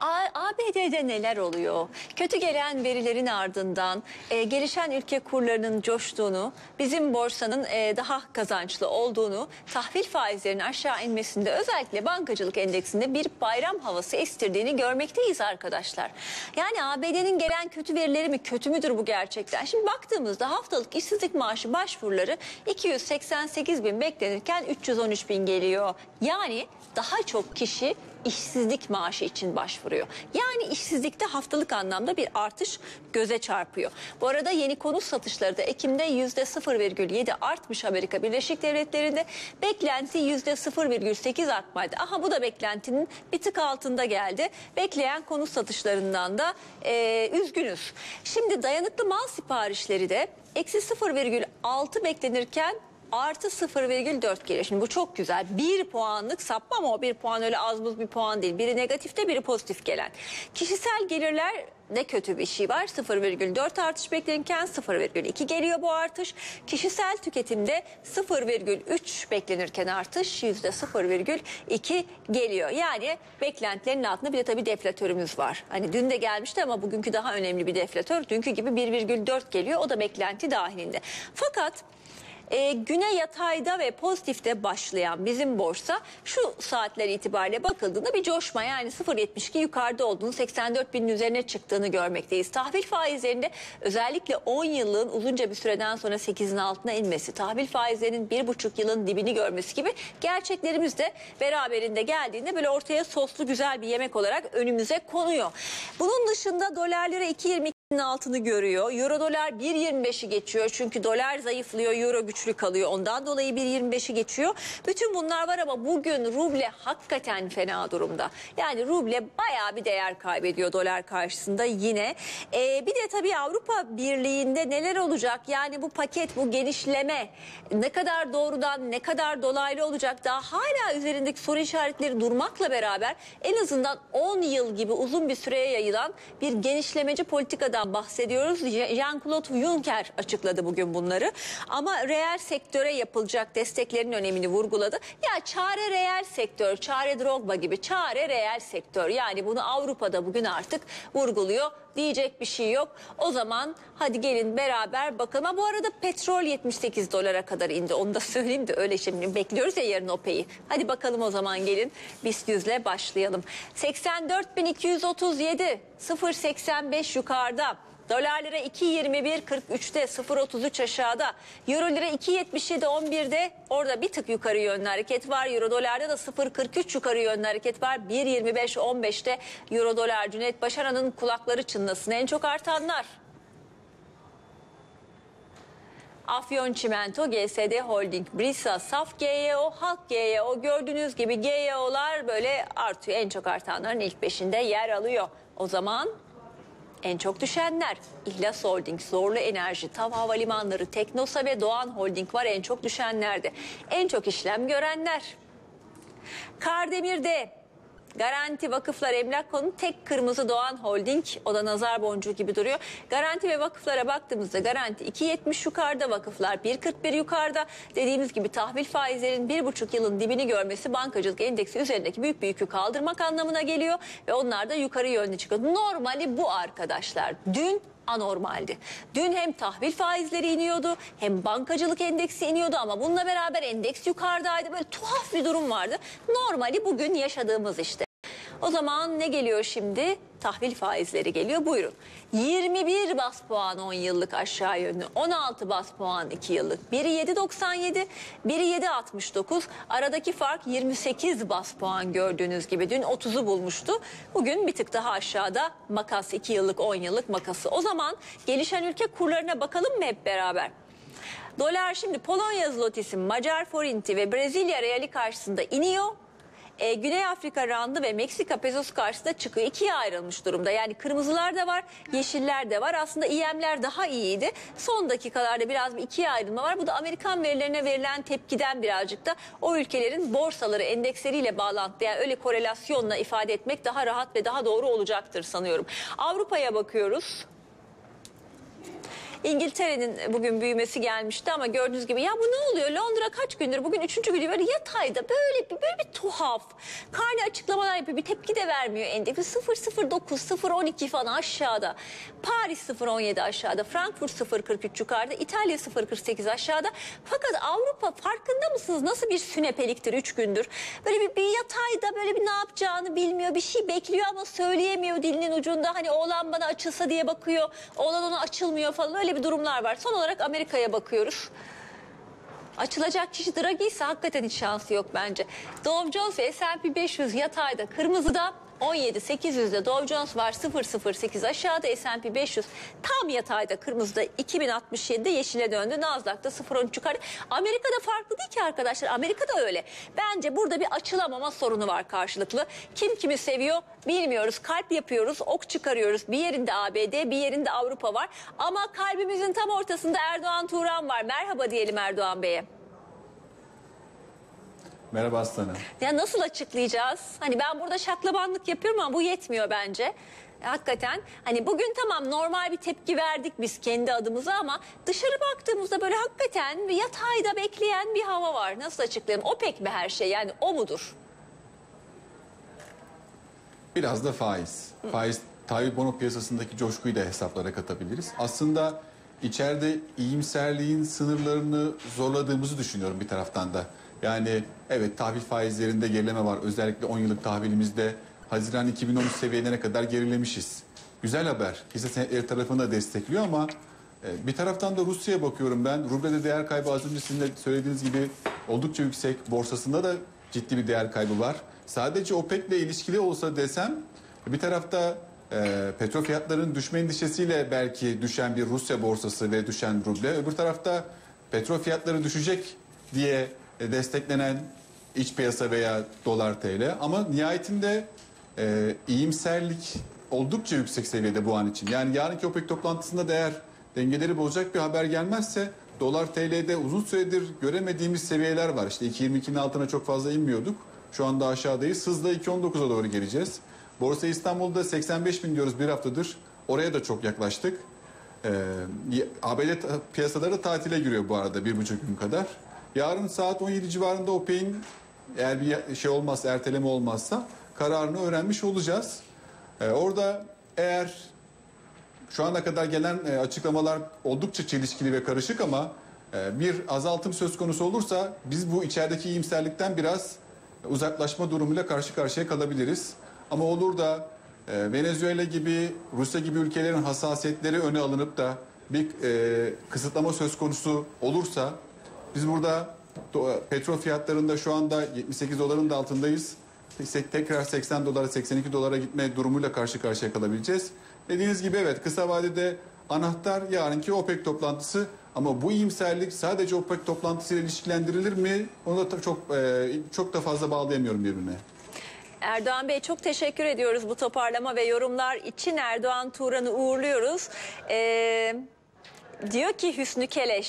ABD'de neler oluyor? Kötü gelen verilerin ardından e, gelişen ülke kurlarının coştuğunu, bizim borsanın e, daha kazançlı olduğunu, tahvil faizlerinin aşağı inmesinde özellikle bankacılık endeksinde bir bayram havası estirdiğini görmekteyiz arkadaşlar. Yani ABD'nin gelen kötü verileri mi kötü müdür bu gerçekten? Şimdi baktığımızda haftalık işsizlik maaşı başvuruları 288 bin beklenirken 313 bin geliyor. Yani daha çok kişi işsizlik maaşı için başvuruyor. Yani işsizlikte haftalık anlamda bir artış göze çarpıyor. Bu arada yeni konut satışları da Ekim'de yüzde 0,7 artmış Amerika Birleşik Devletleri'nde. Beklenti yüzde 0,8 artmaydı. Aha bu da beklentinin bir tık altında geldi. Bekleyen konut satışlarından da e, üzgünüz. Şimdi dayanıklı mal siparişleri de eksi 0,6 beklenirken artı 0,4 geliyor. Şimdi bu çok güzel. Bir puanlık sapma ama o bir puan öyle az buz bir puan değil. Biri negatifte biri pozitif gelen. Kişisel gelirler ne kötü bir şey var. 0,4 artış beklenirken 0,2 geliyor bu artış. Kişisel tüketimde 0,3 beklenirken artış %0,2 geliyor. Yani beklentilerin altında bir de tabii deflatörümüz var. Hani dün de gelmişti ama bugünkü daha önemli bir deflatör. Dünkü gibi 1,4 geliyor. O da beklenti dahilinde. Fakat e, güne yatayda ve pozitifte başlayan bizim borsa şu saatler itibariyle bakıldığında bir coşma yani 0.72 yukarıda olduğunu 84 binin üzerine çıktığını görmekteyiz. Tahvil faizlerinde özellikle 10 yıllığın uzunca bir süreden sonra 8'in altına inmesi, tahvil faizlerinin 1,5 yılın dibini görmesi gibi gerçeklerimiz de beraberinde geldiğinde böyle ortaya soslu güzel bir yemek olarak önümüze konuyor. Bunun dışında dolar lira 2.22 altını görüyor. Euro dolar 1.25'i geçiyor. Çünkü dolar zayıflıyor, euro güçlü kalıyor. Ondan dolayı 1.25'i geçiyor. Bütün bunlar var ama bugün ruble hakikaten fena durumda. Yani ruble bayağı bir değer kaybediyor dolar karşısında yine. Ee, bir de tabii Avrupa Birliği'nde neler olacak? Yani bu paket, bu genişleme ne kadar doğrudan, ne kadar dolaylı olacak? Daha hala üzerindeki soru işaretleri durmakla beraber en azından 10 yıl gibi uzun bir süreye yayılan bir genişlemeci politikadan bahsediyoruz. Jean-Claude Juncker açıkladı bugün bunları. Ama reel sektöre yapılacak desteklerin önemini vurguladı. Ya çare reel sektör, çare Drogba gibi çare reel sektör. Yani bunu Avrupa'da bugün artık vurguluyor. Diyecek bir şey yok. O zaman hadi gelin beraber bakalım. Ha, bu arada petrol 78 dolara kadar indi. Onu da söyleyeyim de öyle şimdi bekliyoruz ya yarın OPEC'i. Hadi bakalım o zaman gelin BIST 100'le başlayalım. 84.237 0.85 yukarıda. Dolar lira 2.21 43'te 0.33 aşağıda. Euro lira 2.77 11'de orada bir tık yukarı yönlü hareket var. Euro dolarda da 0.43 yukarı yönlü hareket var. 1.25 15'te Euro dolar Cüneyt Başaran'ın kulakları çınlasın. En çok artanlar. Afyon Çimento, GSD Holding, Brisa, Saf GYO, Halk GYO gördüğünüz gibi GYO'lar böyle artıyor. En çok artanların ilk beşinde yer alıyor. O zaman en çok düşenler İhlas Holding, Zorlu Enerji, TAV Havalimanları, Teknosa ve Doğan Holding var en çok düşenlerde. En çok işlem görenler. Kardemir'de Garanti Vakıflar Emlak Konu tek kırmızı Doğan Holding o da nazar boncuğu gibi duruyor. Garanti ve vakıflara baktığımızda garanti 2.70 yukarıda vakıflar 1.41 yukarıda. Dediğimiz gibi tahvil faizlerin 1.5 yılın dibini görmesi bankacılık endeksi üzerindeki büyük bir yükü kaldırmak anlamına geliyor. Ve onlar da yukarı yönlü çıkıyor. Normali bu arkadaşlar. Dün anormaldi. Dün hem tahvil faizleri iniyordu hem bankacılık endeksi iniyordu ama bununla beraber endeks yukarıdaydı. Böyle tuhaf bir durum vardı. Normali bugün yaşadığımız işte. O zaman ne geliyor şimdi? Tahvil faizleri geliyor. Buyurun. 21 bas puan 10 yıllık aşağı yönlü. 16 bas puan 2 yıllık. Biri 7.97, biri 7.69. Aradaki fark 28 bas puan gördüğünüz gibi. Dün 30'u bulmuştu. Bugün bir tık daha aşağıda makas 2 yıllık 10 yıllık makası. O zaman gelişen ülke kurlarına bakalım mı hep beraber? Dolar şimdi Polonya zlotisi, Macar forinti ve Brezilya reali karşısında iniyor e, Güney Afrika randı ve Meksika pezosu karşısında çıkıyor. İkiye ayrılmış durumda. Yani kırmızılar da var, yeşiller de var. Aslında IM'ler daha iyiydi. Son dakikalarda biraz bir ikiye ayrılma var. Bu da Amerikan verilerine verilen tepkiden birazcık da o ülkelerin borsaları endeksleriyle bağlantılı. Yani öyle korelasyonla ifade etmek daha rahat ve daha doğru olacaktır sanıyorum. Avrupa'ya bakıyoruz. İngiltere'nin bugün büyümesi gelmişti ama gördüğünüz gibi ya bu ne oluyor? Londra kaç gündür? Bugün üçüncü günü böyle yatayda böyle bir, böyle bir tuhaf. Karne açıklamalar yapıyor. Bir tepki de vermiyor endeks. 0.09, 0.12 falan aşağıda. Paris 0.17 aşağıda. Frankfurt 0.43 yukarıda. İtalya 0.48 aşağıda. Fakat Avrupa farkında mısınız? Nasıl bir sünepeliktir 3 gündür? Böyle bir, bir yatayda böyle bir ne yapacağını bilmiyor. Bir şey bekliyor ama söyleyemiyor dilinin ucunda. Hani oğlan bana açılsa diye bakıyor. Oğlan ona açılmıyor falan. Öyle bir durumlar var. Son olarak Amerika'ya bakıyoruz. Açılacak kişi Draghi ise hakikaten hiç şansı yok bence. Dow Jones ve S&P 500 yatayda kırmızıda 17.800'de Dow Jones var 0.08 aşağıda S&P 500 tam yatayda kırmızıda 2067'de yeşile döndü. Nasdaq'ta 0.13 yukarı. Amerika'da farklı değil ki arkadaşlar. Amerika'da öyle. Bence burada bir açılamama sorunu var karşılıklı. Kim kimi seviyor bilmiyoruz. Kalp yapıyoruz, ok çıkarıyoruz. Bir yerinde ABD, bir yerinde Avrupa var. Ama kalbimizin tam ortasında Erdoğan Turan var. Merhaba diyelim Erdoğan Bey'e. Merhaba aslanım. Ya nasıl açıklayacağız? Hani ben burada şaklabanlık yapıyorum ama bu yetmiyor bence. Hakikaten hani bugün tamam normal bir tepki verdik biz kendi adımıza ama dışarı baktığımızda böyle hakikaten bir yatayda bekleyen bir hava var. Nasıl açıklayalım? O pek mi her şey yani o mudur? Biraz da faiz. Faiz tahvil bono piyasasındaki coşkuyu da hesaplara katabiliriz. Aslında içeride iyimserliğin sınırlarını zorladığımızı düşünüyorum bir taraftan da. Yani evet tahvil faizlerinde gerileme var. Özellikle 10 yıllık tahvilimizde Haziran 2013 seviyelerine kadar gerilemişiz. Güzel haber. Hisse senetleri tarafını da destekliyor ama e, bir taraftan da Rusya'ya bakıyorum ben. Rublede değer kaybı az önce sizin de söylediğiniz gibi oldukça yüksek. Borsasında da ciddi bir değer kaybı var. Sadece OPEC'le ilişkili olsa desem bir tarafta e, petrol fiyatlarının düşme endişesiyle belki düşen bir Rusya borsası ve düşen ruble. Öbür tarafta petrol fiyatları düşecek diye e, desteklenen iç piyasa veya dolar TL. Ama nihayetinde e, iyimserlik oldukça yüksek seviyede bu an için. Yani yarınki OPEC toplantısında da eğer dengeleri bozacak bir haber gelmezse dolar TL'de uzun süredir göremediğimiz seviyeler var. İşte 2.22'nin altına çok fazla inmiyorduk. Şu anda aşağıdayız. Hızla 2.19'a doğru geleceğiz. Borsa İstanbul'da 85 bin diyoruz bir haftadır. Oraya da çok yaklaştık. Ee, ABD piyasaları tatile giriyor bu arada bir buçuk gün kadar. Yarın saat 17 civarında OPEC'in eğer bir şey olmazsa, erteleme olmazsa kararını öğrenmiş olacağız. Ee, orada eğer şu ana kadar gelen e, açıklamalar oldukça çelişkili ve karışık ama e, bir azaltım söz konusu olursa biz bu içerideki iyimserlikten biraz uzaklaşma durumuyla karşı karşıya kalabiliriz. Ama olur da e, Venezuela gibi, Rusya gibi ülkelerin hassasiyetleri öne alınıp da bir e, kısıtlama söz konusu olursa biz burada do- petrol fiyatlarında şu anda 78 doların da altındayız. Tekrar 80 dolara 82 dolara gitme durumuyla karşı karşıya kalabileceğiz. Dediğiniz gibi evet kısa vadede anahtar yarınki OPEC toplantısı ama bu iyimserlik sadece OPEC toplantısıyla ilişkilendirilir mi? Onu da çok e, çok da fazla bağlayamıyorum birbirine. Erdoğan Bey çok teşekkür ediyoruz bu toparlama ve yorumlar için. Erdoğan Turan'ı uğurluyoruz. Ee, diyor ki Hüsnü Keleş